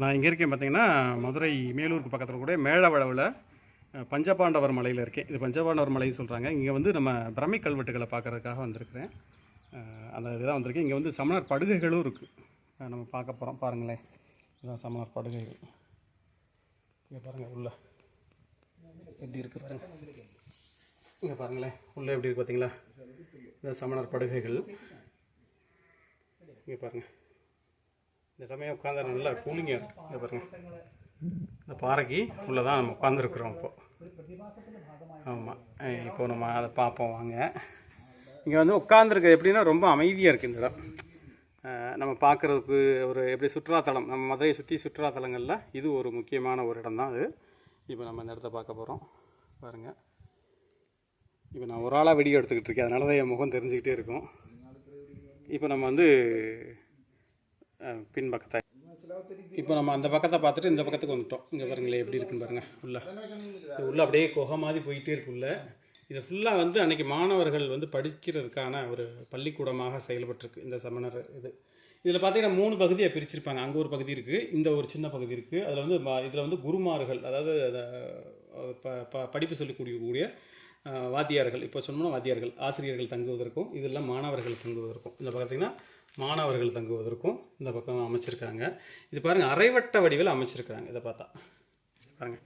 நான் இங்கே இருக்கேன் பார்த்தீங்கன்னா மதுரை மேலூருக்கு பக்கத்தில் கூட மேலவளவில் பஞ்சபாண்டவர் மலையில் இருக்கேன். இது பஞ்சபாண்டவர் மலைன்னு சொல்கிறாங்க இங்கே வந்து நம்ம பிரமை கல்வெட்டுகளை பார்க்கறதுக்காக வந்திருக்கிறேன். அந்த இதுதான் வந்திருக்கேன் இங்கே வந்து சமணர் படுகைகளும் இருக்குது நம்ம பார்க்க போகிறோம் பாருங்களேன். இதுதான் சமணர் படுகைகள். இங்கே பாருங்கள் உள்ள. எப்படி இருக்குது பாருங்கள் இங்கே பாருங்களேன். உள்ளே எப்படி இருக்குது பார்த்தீங்களா இதுதான் சமணர் படுகைகள். இங்கே பாருங்கள் இந்த சமயம் உட்காந்து நல்லா கூலிங்காக இருக்குது இங்கே பாருங்க. இந்த பாறைக்கு உள்ளே தான் நம்ம உட்காந்துருக்குறோம் இப்போ. ஆமாம் இப்போ நம்ம அதை பார்ப்போம் வாங்க. இங்கே வந்து உட்காந்துருக்கு எப்படின்னா ரொம்ப அமைதியாக இருக்குது இந்த இடம். நம்ம பார்க்குறதுக்கு ஒரு எப்படி சுற்றுலாத்தலம் நம்ம மதுரையை சுற்றி சுற்றுலாத்தலங்களில் இது ஒரு முக்கியமான ஒரு இடம் தான் அது. இப்போ நம்ம இந்த இடத்த பார்க்க போகிறோம் பாருங்கள் இப்போ நான் ஒரு ஆளாக வீடியோ எடுத்துக்கிட்டு இருக்கேன். அதனால தான் என் முகம் தெரிஞ்சுக்கிட்டே இருக்கும். இப்போ நம்ம வந்து பின்பக்கத்தை. இப்போ நம்ம அந்த பக்கத்தை பார்த்துட்டு இந்த பக்கத்துக்கு வந்துட்டோம். இங்கே பாருங்களேன் எப்படி இருக்குன்னு பாருங்கள் உள்ள. இது உள்ள அப்படியே குகை மாதிரி போயிட்டே இருக்குள்ள இது ஃபுல்லாக வந்து அன்னைக்கு மாணவர்கள் வந்து படிக்கிறதுக்கான ஒரு பள்ளிக்கூடமாக செயல்பட்டிருக்கு இந்த சமணர் இது. இதில் பார்த்தீங்கன்னா மூணு பகுதியாக பிரிச்சிருப்பாங்க. அங்கே ஒரு பகுதி இருக்குது இந்த ஒரு சின்ன பகுதி இருக்குது அதில் வந்து இதில் வந்து குருமார்கள் அதாவது ப ப படிப்பு சொல்லிக்கூடிய வாத்தியார்கள். இப்போ சொன்னோம்னா வாத்தியார்கள் ஆசிரியர்கள் தங்குவதற்கும் இதெல்லாம் மாணவர்கள் தங்குவதற்கும். இந்த பார்த்தீங்கன்னா மாணவர்கள் தங்குவதற்கும் இந்த பக்கம் அமைச்சிருக்காங்க. இது பாருங்கள் அரைவட்ட வடிவில் அமைச்சிருக்காங்க இதை பார்த்தா. பாருங்கள்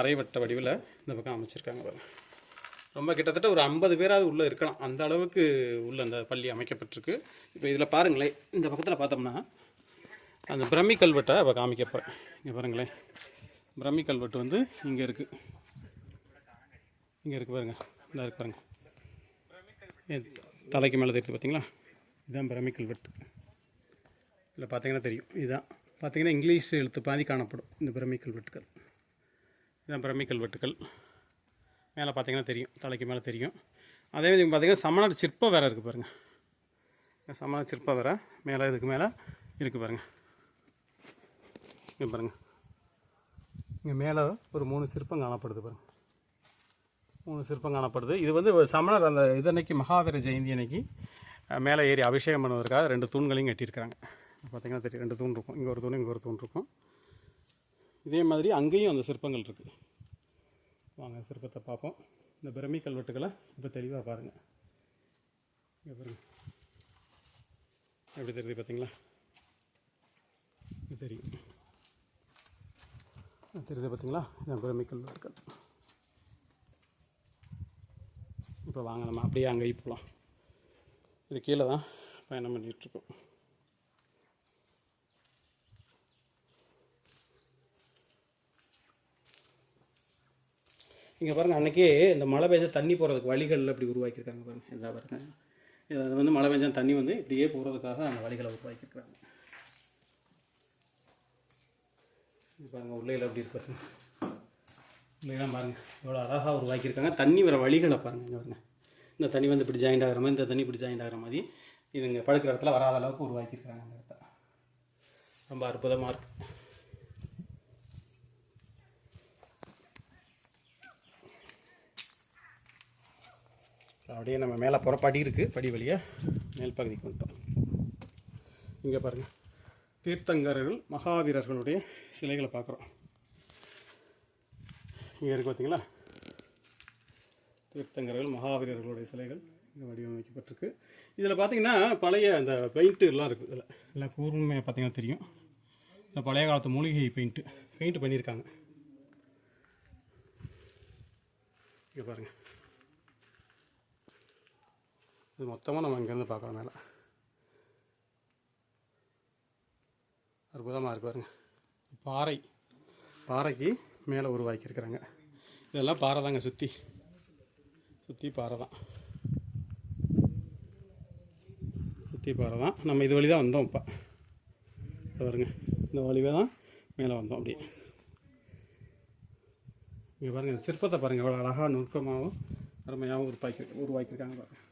அரைவட்ட வடிவில் இந்த பக்கம் அமைச்சிருக்காங்க பாருங்கள் ரொம்ப கிட்டத்தட்ட ஒரு ஐம்பது பேராவது உள்ளே இருக்கலாம். அந்த அளவுக்கு உள்ள அந்த பள்ளி அமைக்கப்பட்டிருக்கு. இப்போ இதில் பாருங்களேன். இந்த பக்கத்தில் பார்த்தோம்னா அந்த பிரம்மி கல்வெட்டை இப்போ காமிக்க போகிறேன் இங்கே பாருங்களேன். பிரம்மி கல்வெட்டு வந்து இங்கே இருக்குது இங்கே இருக்குது பாருங்கள் இந்த இருக்கு பாருங்கள் தலைக்கு மேலே தெரியுது பார்த்தீங்களா இதுதான் பிரம்மி கல்வெட்டு இதில் பார்த்தீங்கன்னா தெரியும். இதுதான் பார்த்திங்கன்னா இங்கிலீஷ் எழுத்து பாதி காணப்படும் இந்த பிரம்மி கல்வெட்டுகள் இதுதான் பிரம்மி கல்வெட்டுகள் மேலே பார்த்தீங்கன்னா தெரியும். தலைக்கு மேலே தெரியும். அதே மாதிரி பார்த்தீங்கன்னா சமணர் சிற்பம் வேறு இருக்குது பாருங்கள் சமணர் சிற்பம் வேறு மேலே இதுக்கு மேலே இருக்குது பாருங்கள் இங்கே பாருங்கள் இங்கே மேலே ஒரு மூணு சிற்பம் காணப்படுது பாருங்கள் மூணு சிற்பம் காணப்படுது. இது வந்து ஒரு சமணர் அந்த இதன்னைக்கு மகாவீர ஜெயந்தி அன்னைக்கு மேலே ஏறி அபிஷேகம் பண்ணுவதற்காக ரெண்டு தூண்களையும் கட்டியிருக்காங்க பார்த்தீங்கன்னா தெரியும் ரெண்டு தூண் இருக்கும். இங்கே ஒரு தூண் இங்கே ஒரு தூண் இருக்கும். இதே மாதிரி அங்கேயும் அந்த சிற்பங்கள் இருக்குது வாங்க சிற்பத்தை பார்ப்போம். இந்த பிரமி கல்வெட்டுகளை இப்போ தெளிவாக பாருங்கள் இங்கே பாருங்க. எப்படி தெரியுது பார்த்தீங்களா? இது தெரியும். தெரியுது பார்த்தீங்களா? இந்த பிரமி கல்வெட்டுகள் இப்போ வாங்க நம்ம அப்படியே அங்கே போகலாம். இது கீழே தான் பயணம் பண்ணிகிட்ருக்கோம். இங்கே பாருங்கள் அன்றைக்கே இந்த மழை பெஞ்ச தண்ணி போகிறதுக்கு வழிகள் அப்படி உருவாக்கியிருக்காங்க பாருங்கள் இதாக பாருங்க. இது அது வந்து மழை பெஞ்சா தண்ணி வந்து இப்படியே போகிறதுக்காக அந்த வழிகளை உருவாக்கியிருக்காங்க. பாருங்கள் உள்ளையில் அப்படி இருக்கு உள்ளையெல்லாம் பாருங்கள் எவ்வளோ அழகாக உருவாக்கியிருக்காங்க. தண்ணி வர வழிகளை பாருங்கள் இங்கே பாருங்கள் இந்த தண்ணி வந்து இப்படி ஜாயிண்ட் ஆகிற மாதிரி இந்த தண்ணி இப்படி ஜாயிண்ட் ஆகிற மாதிரி இது இங்கே படுக்கிற இடத்துல வராத அளவுக்கு உருவாக்கியிருக்காங்க அந்த இடத்த. ரொம்ப அற்புதமாக இருக்குது அப்படியே நம்ம மேலே போகிற படி இருக்குது படி வழியாக மேல் பகுதிக்கு வந்துட்டோம். இங்கே பாருங்கள் தீர்த்தங்கரர்கள் மகாவீரர்களுடைய சிலைகளை பார்க்குறோம். இங்கே இருக்குது பார்த்தீங்களா தீர்த்தங்கர்கள் மகாவீரர்களுடைய சிலைகள் இங்கே வடிவமைக்கப்பட்டிருக்கு. இதில் பார்த்தீங்கன்னா பழைய அந்த பெயிண்ட்டு எல்லாம் இருக்குது இதில். எல்லாம் கூர்மையாக பார்த்தீங்கன்னா தெரியும். இந்த பழைய காலத்து மூலிகை பெயிண்ட்டு பெயிண்ட் பண்ணியிருக்காங்க. இங்கே பாருங்கள் இது மொத்தமாக நம்ம இங்கேருந்து பார்க்குறோம் மேலே. அற்புதமாக இருக்கு பாருங்க. பாறை பாறைக்கு மேலே உருவாக்கியிருக்கிறாங்க. இதெல்லாம் பாறை தாங்க சுற்றி சுற்றி பாறை தான். சுற்றி பாறை தான். நம்ம இது வழி தான் வந்தோம் இப்போ. பாருங்க. இந்த வழிவே தான் மேலே வந்தோம் அப்படியே. இங்கே பாருங்கள் இந்த சிற்பத்தை பாருங்கள் எவ்வளோ அழகாக நுட்பமாகவும் அருமையாகவும் உருவாக்கி உருவாக்கியிருக்காங்க பாருங்கள்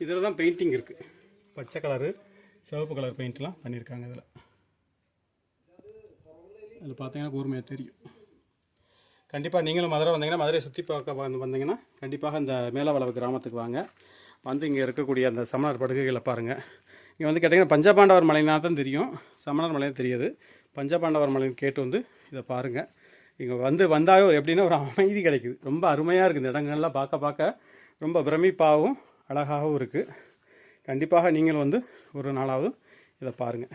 இதில் தான் பெயிண்டிங் இருக்குது பச்சை கலரு சிவப்பு கலர் பெயிண்ட்லாம் பண்ணியிருக்காங்க இதில். அதில் பார்த்தீங்கன்னா கூர்மையாக தெரியும். கண்டிப்பாக நீங்களும் மதுரை வந்தீங்கன்னா மதுரையை சுற்றி பார்க்க வந்து வந்தீங்கன்னா கண்டிப்பாக இந்த மேலவளவு கிராமத்துக்கு வாங்க. வந்து இங்கே இருக்கக்கூடிய அந்த சமணர் படுகைகளை பாருங்கள் இங்கே வந்து கேட்டிங்கன்னா பஞ்சபாண்டவர் மலைனா தான் தெரியும். சமணர் மலைன்னு தெரியாது. பஞ்சபாண்டவர் மலைன்னு கேட்டு வந்து இதை பாருங்கள் இங்கே வந்து வந்தாவே ஒரு எப்படின்னா ஒரு அமைதி கிடைக்குது. ரொம்ப அருமையாக இருக்குது. இந்த இடங்கள்லாம் பார்க்க பார்க்க ரொம்ப பிரமிப்பாகவும் அழகாகவும் இருக்குது கண்டிப்பாக நீங்கள் வந்து ஒரு நாளாவது இதை பாருங்கள்